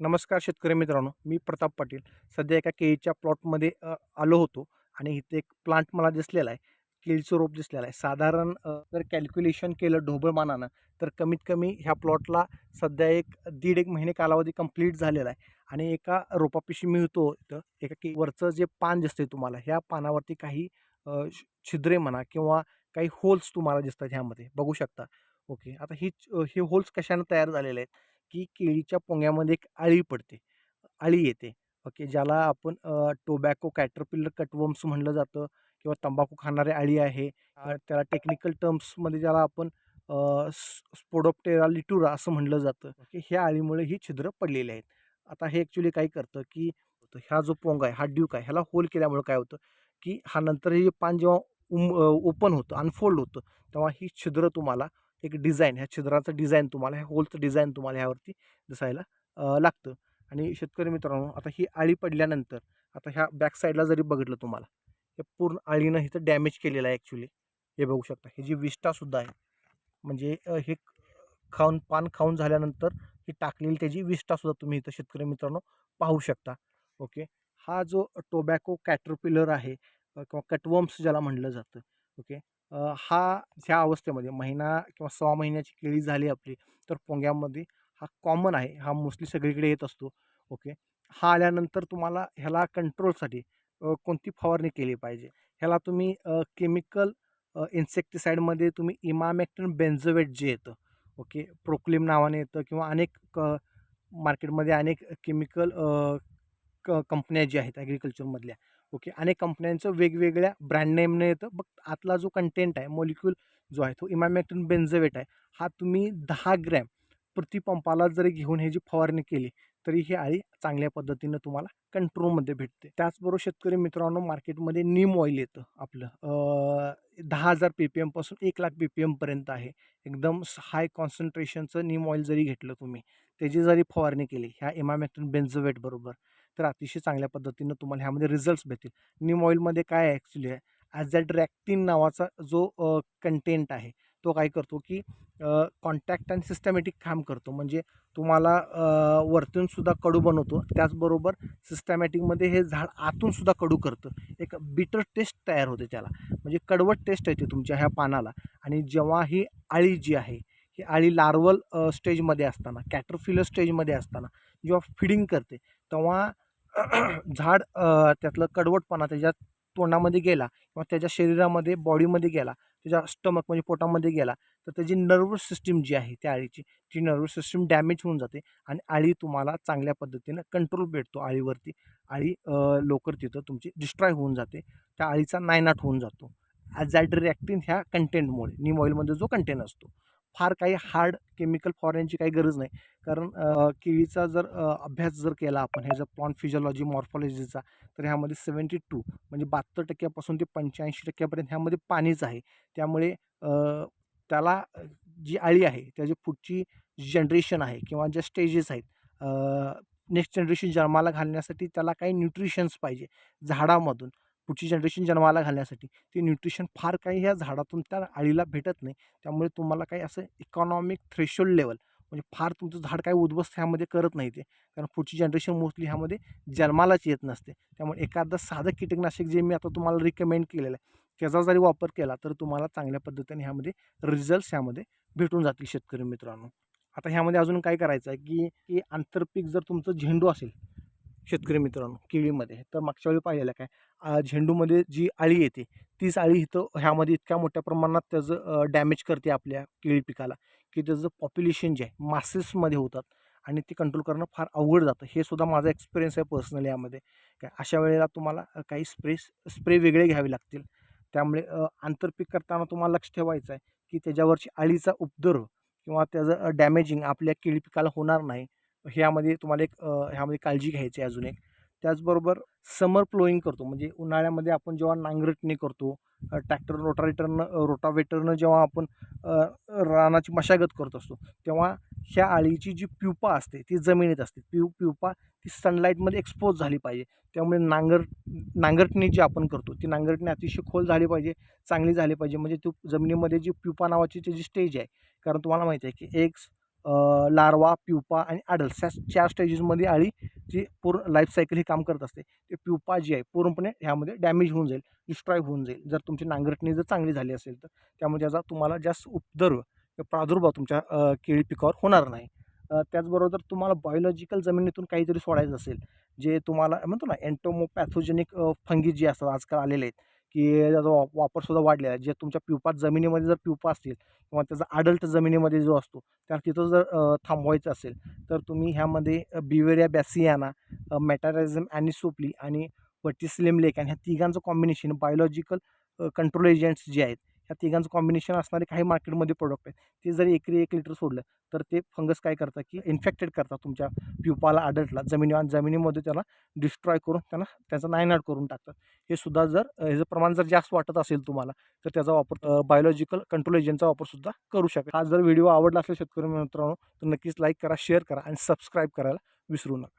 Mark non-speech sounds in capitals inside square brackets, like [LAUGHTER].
नमस्कार शेतकरी मित्रांनो मी प्रताप पाटील. सध्या एका केळीच्या प्लॉटमध्ये आलो होतो आणि इथे एक प्लांट मला दिसलेला आहे. केळीचं रोप दिसलेलं आहे. साधारण जर कॅल्क्युलेशन केलं ढोबळमानानं तर कमीत कमी ह्या प्लॉटला सध्या एक दीड एक महिने कालावधी कंप्लीट झालेला आहे. आणि एका रोपापिशी मिळतो इथं एका के वरचं जे पान दिसतंय तुम्हाला ह्या पानावरती काही छिद्रे म्हणा किंवा काही होल्स तुम्हाला दिसतात ह्यामध्ये. बघू शकता. ओके. आता ही हे होल्स कशाने तयार झालेले आहेत? की केळीच्या पोंग्यामध्ये एक आळी पडते. आळी येते. ओके? ज्याला आपण टोबॅको कॅटरपिलर कटवर्म्स म्हणलं जातं किंवा तंबाखू खाणारे आळी आहे त्याला टेक्निकल टर्म्समध्ये ज्याला आपण स्पोडोप्टेरा लिटुरा असं म्हणलं जातं ओके? ह्या आळीमुळे ही छिद्र पडलेली आहेत. आता हे ॲक्च्युली काय करतं की ह्या जो पोंगा आहे हा ड्यूक आहे ह्याला होल केल्यामुळे काय होतं की हा नंतर हे पान जेव्हा उम ओपन होतं अनफोल्ड होतं तेव्हा ही छिद्र तुम्हाला एक डिझाईन ह्या छिद्राचं डिझाईन तुम्हाला ह्या होलचं डिझाईन तुम्हाला ह्यावरती दिसायला लागतं. आणि शेतकरी मित्रांनो आता ही आळी पडल्यानंतर आता ह्या बॅक साईडला जरी बघितलं तुम्हाला हे पूर्ण आळीनं इथं डॅमेज केलेलं आहे ॲक्च्युली हे बघू शकता हे जी विष्ठासुद्धा आहे म्हणजे हे खाऊन पान खाऊन झाल्यानंतर ही टाकलेली त्याची विष्ठासुद्धा तुम्ही इथं शेतकरी मित्रांनो पाहू शकता. ओके? हा जो टोबॅको कॅटरपिलर आहे किंवा कटवम्स ज्याला म्हटलं जातं ओके? हा ह्या अवस्थेमध्ये महिना किंवा सहा महिन्याची केळी झाली आपली तर पोंग्यामध्ये हा कॉमन आहे. हा मोस्टली सगळीकडे येत असतो. ओके? हा आल्यानंतर तुम्हाला ह्याला कंट्रोलसाठी कोणती फवारणी केली पाहिजे? ह्याला तुम्ही केमिकल इन्सेक्टिसाईडमध्ये तुम्ही इमामॅक्टिन बेन्झोवेट जे येतं ओके? प्रोक्लिम नावाने येतं किंवा अनेक क मार्केटमध्ये अनेक केमिकल क कंपन्या ज्या आहेत ॲग्रिकल्चरमधल्या ओके. अनेक कंपन्यांचं वेगवेगळ्या ब्रँड नेमनं येतं बट आतला जो कंटेंट आहे मॉलिक्यूल जो आहे तो इमॅमॅक्टन बेन्झवेट आहे. हा तुम्ही दहा ग्रॅम प्रति पंपाला जरी घेऊन ह्याची फवारणी केली तरी ही आळी चांगल्या पद्धतीनं तुम्हाला कंट्रोलमध्ये भेटते. त्याचबरोबर शेतकरी मित्रांनो मार्केटमध्ये नीम ऑइल येतं आपलं. दहा हजार पी पी एमपासून एक लाख पी पी एमपर्यंत आहे. एकदम हाय कॉन्सन्ट्रेशनचं नीम ऑइल जरी घेतलं तुम्ही त्याची जरी फवारणी केली ह्या इमामॅक्टन बेन्झोवेट बरोबर तर अतिशय चांगल्या पद्धतीनं तुम्हाला ह्यामध्ये रिझल्ट्स भेटतील. नीम ऑइलमध्ये काय आहे ॲक्च्युली आहे ॲझॅड्रॅक्टिन नावाचा जो कंटेंट आहे तो काय करतो की कॉन्टॅक्ट अँड सिस्टमॅटिक काम करतो. म्हणजे तुम्हाला वरतूनसुद्धा कडू बनवतो. त्याचबरोबर सिस्टमॅटिकमध्ये हे झाड आतूनसुद्धा कडू करतं. एक बिटर टेस्ट तयार होते त्याला. म्हणजे कडवट टेस्ट येते तुमच्या ह्या पानाला. आणि जेव्हा ही आळी जी आहे ही आळी लार्वल स्टेजमध्ये असताना कॅटरफिलर स्टेजमध्ये असताना जेव्हा फिडिंग करते तेव्हा [CLEARS THROAT] झाड त्यातलं कडवटपणा त्याच्या तोंडामध्ये गेला किंवा त्याच्या शरीरामध्ये बॉडीमध्ये गेला त्याच्या स्टमक म्हणजे पोटामध्ये गेला तर त्याची नर्वस सिस्टीम जी आहे त्या आळीची ती नर्वस सिस्टीम डॅमेज होऊन जाते आणि आळी तुम्हाला चांगल्या पद्धतीनं कंट्रोल भेटतो आळीवरती आळी लवकर तिथं तुमची डिस्ट्रॉय होऊन जाते त्या आळीचा नायनाट होऊन जातो. ॲझॅड्रिॲक्टिन ह्या कंटेंटमुळे नीम ऑइलमध्ये जो कंटेंट असतो. फार काही हार्ड केमिकल फॉरेनची काही गरज नाही. कारण केळीचा जर अभ्यास जर केला आपण ह्याचा प्लॉन फिजिओलॉजी मॉर्फॉलॉजीचा तर ह्यामध्ये सेवन्टी टू म्हणजे बहात्तर टक्क्यापासून ते पंच्याऐंशी टक्क्यापर्यंत ह्यामध्ये पाणीच आहे. त्यामुळे त्याला जी आळी आहे त्याची पुढची जनरेशन आहे किंवा ज्या स्टेजेस आहेत नेक्स्ट जनरेशन जन्माला घालण्यासाठी त्याला काही न्यूट्रिशन्स पाहिजे झाडामधून. पुढची जनरेशन जन्माला घालण्यासाठी. ते न्यूट्रिशन फार काही ह्या झाडातून त्या आळीला भेटत नाही. त्यामुळे तुम्हाला काही असं इकॉनॉमिक थ्रेशोल्ड लेवल म्हणजे फार तुमचं झाड काही उद्ध्वस्त ह्यामध्ये करत नाही ते. कारण पुढची जनरेशन मोस्टली ह्यामध्ये जन्मालाच येत नसते. त्यामुळे एखादं साधं कीटकनाशक जे मी आता तुम्हाला रिकमेंड केलेलं आहे त्याचा जरी वापर केला तर तुम्हाला चांगल्या पद्धतीने ह्यामध्ये रिझल्ट्स ह्यामध्ये भेटून जातील शेतकरी मित्रांनो. आता ह्यामध्ये अजून काय करायचं आहे की की आंतरपीक जर तुमचं झेंडू असेल शेतकरी मित्रांनो केळीमध्ये. तर मागच्या वेळी पाहिलेलं काय? झेंडूमध्ये जी आळी येते तीच आळी इथं ह्यामध्ये इतक्या मोठ्या प्रमाणात त्याचं डॅमेज करते आपल्या केळी पिकाला की त्याचं पॉप्युलेशन जे आहे मासेसमध्ये होतात आणि ते कंट्रोल करणं फार अवघड जातं. हे सुद्धा माझा एक्सपिरियन्स आहे पर्सनली यामध्ये. काय? अशा वेळेला तुम्हाला काही स्प्रे स्प्रे वेगळे घ्यावे लागतील. त्यामुळे आंतरपीक करताना तुम्हाला लक्ष ठेवायचं आहे की त्याच्यावरची आळीचा उपद्रव किंवा त्याचं डॅमेजिंग आपल्या केळी पिकाला होणार नाही. ह्यामध्ये तुम्हाला एक ह्यामध्ये काळजी घ्यायची आहे अजून एक. त्याचबरोबर समर प्लोईंग करतो. म्हणजे उन्हाळ्यामध्ये आपण जेव्हा नांगरटणी करतो ट्रॅक्टर रोटारेटरनं रोटावेटरनं जेव्हा आपण रानाची मशागत करत असतो तेव्हा ह्या आळीची जी प्युपा असते ती जमिनीत असते. प्यु प्युपा ती सनलाईटमध्ये एक्सपोज झाली पाहिजे. त्यामुळे नांगर नांगरटणी जी आपण करतो ती नांगरटणी अतिशय खोल झाली पाहिजे चांगली झाली पाहिजे. म्हणजे ती जमिनीमध्ये जी प्युपा नावाची जी स्टेज आहे. कारण तुम्हाला माहिती आहे की एक्स लार्वा प्युपा आणि अडल्ट ह्या चार स्टेजेसमध्ये अळीची पूर्ण लाईफ सायकल ही काम करत असते. ते प्युपा जी आहे पूर्णपणे ह्यामध्ये डॅमेज होऊन जाईल डिस्ट्रॉय होऊन जाईल. जर तुमची नांगरटणी जर चांगली झाली असेल तर त्यामुळे त्याचा तुम्हाला जास्त उपद्रव प्रादुर्भाव तुमच्या केळी पिकावर होणार नाही. त्याचबरोबर तुम्हाला बायोलॉजिकल जमिनीतून काहीतरी सोडायचं असेल जे तुम्हाला म्हणतो ना एन्टोमोपॅथोजेनिक फंगी जे असतात आजकाल आलेले आहेत की त्याचा वा वापरसुद्धा वाढलेला आहे. जे तुमच्या प्युपात जमिनीमध्ये जर प्युपा असतील किंवा त्याचा अडल्ट जमिनीमध्ये जो असतो त्या तिथं जर थांबवायचं असेल तर तुम्ही ह्यामध्ये बिवेरिया बॅसियाना मॅटारिझम सोपली आणि वटिस्लिम लेक आणि ह्या तिघांचं कॉम्बिनेशन बायोलॉजिकल कंट्रोल एजंट्स जे आहेत ह्या तिघांचं कॉम्बिनेशन असणारे काही मार्केटमध्ये प्रोडक्ट आहेत. ते जरी एकरी एक लिटर सोडलं तर ते फंगस काय करतात की इन्फेक्टेड करतात तुमच्या प्युपाला अडल्टला जमिनी जमिनीमध्ये त्याला डिस्ट्रॉय करून त्यांना त्याचा नायनाट करून टाकतात. हे सुद्धा जर ह्याचं प्रमाण जर जास्त वाटत असेल तुम्हाला तर त्याचा वापर बायोलॉजिकल कंट्रोल एजंटचा वापरसुद्धा करू शकेल. हा जर व्हिडिओ आवडला असेल शेतकरी मित्रांनो तर नक्कीच लाईक करा शेअर करा आणि सबस्क्राईब करायला विसरू नका.